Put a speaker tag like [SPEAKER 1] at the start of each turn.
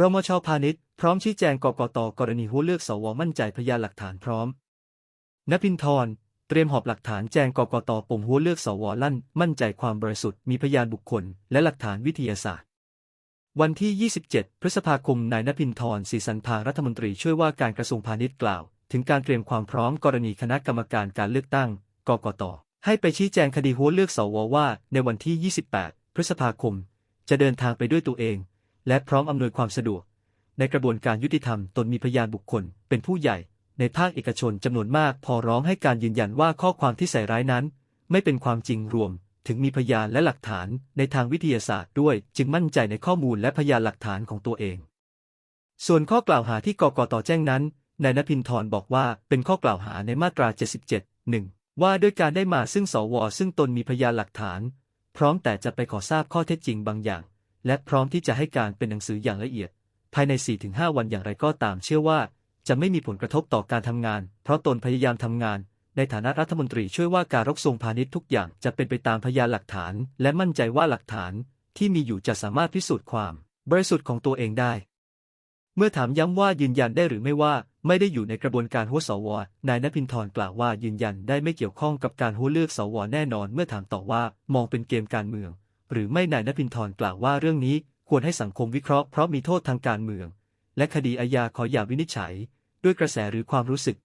[SPEAKER 1] รมชพาณิชย์พร้อมชี้แจงกกตกรณีหัวเลือกสวมั่นใจพยานหลักฐานพร้อมนภินทร์เตรียมหอบหลักฐานแจงกกตปมหัวเลือกสวลั่น มั่นใจความบริสุทธิ์มีพยานบุคคล และหลักฐานวิทยาศาสตร์ วันที่ 27 พฤษภาคมนายนภินทร์ศรีสันพารัฐมนตรีช่วยว่าการกระทรวงพาณิชย์กล่าว ถึงการเตรียมความพร้อมกรณีคณะกรรมการการเลือกตั้ง กกต ให้ไปชี้แจงคดีหัวเลือกสวว่า ในวันที่ 28 พฤษภาคม จะเดินทางไปด้วยตัวเอง และพร้อมอำนวยความสะดวก ในกระบวนการยุติธรรมตนมีพยานบุคคล เป็นผู้ใหญ่ ในภาคเอกชนจำนวนมากพอร้องให้การยืนยันว่าข้อความที่ใส่ร้ายนั้น ไม่เป็นความจริงรวม ถึงมีพยานและหลักฐานในทางวิทยาศาสตร์ด้วย จึงมั่นใจในข้อมูลและพยานหลักฐานของตัวเอง ส่วนข้อกล่าวหาที่กกตแจ้งนั้นนายนภินทร์บอกว่าเป็นข้อกล่าวหาในมาตรา 77 1 ว่าด้วยการได้มาซึ่งสวซึ่งตนมีพยานหลักฐาน พร้อมแต่จะไปขอทราบข้อเท็จจริงบางอย่าง และพร้อมที่จะให้การเป็นหนังสืออย่างละเอียด ภายใน 4-5 วันอย่างไรก็ตามเชื่อว่า จะไม่มีผลกระทบต่อการทำงาน เพราะตนพยายามทำงาน ในฐานะรัฐมนตรีช่วยว่าการรกทรงพาณิชย์ทุกอย่างจะเป็นไปตามพยานหลักฐาน และมั่นใจว่าหลักฐานที่มีอยู่จะสามารถพิสูจน์ความ บริสุทธิ์ของตัวเองได้ เมื่อถามย้ำว่ายืนยันได้หรือไม่ว่าไม่ได้อยู่ในกระบวนการหัวสว นายนภินทร์กล่าวว่ายืนยันได้ไม่เกี่ยวข้องกับการหัวเลือกสวแน่นอน เมื่อถามต่อว่ามองเป็นเกมการเมือง หรือไม่นายนภินทร์กล่าวว่าเรื่องนี้ควรให้สังคมวิเคราะห์เพราะมีโทษทางการเมือง และคดีอาญาขออย่าวินิจฉัย ด้วยกระแสหรือความรู้สึก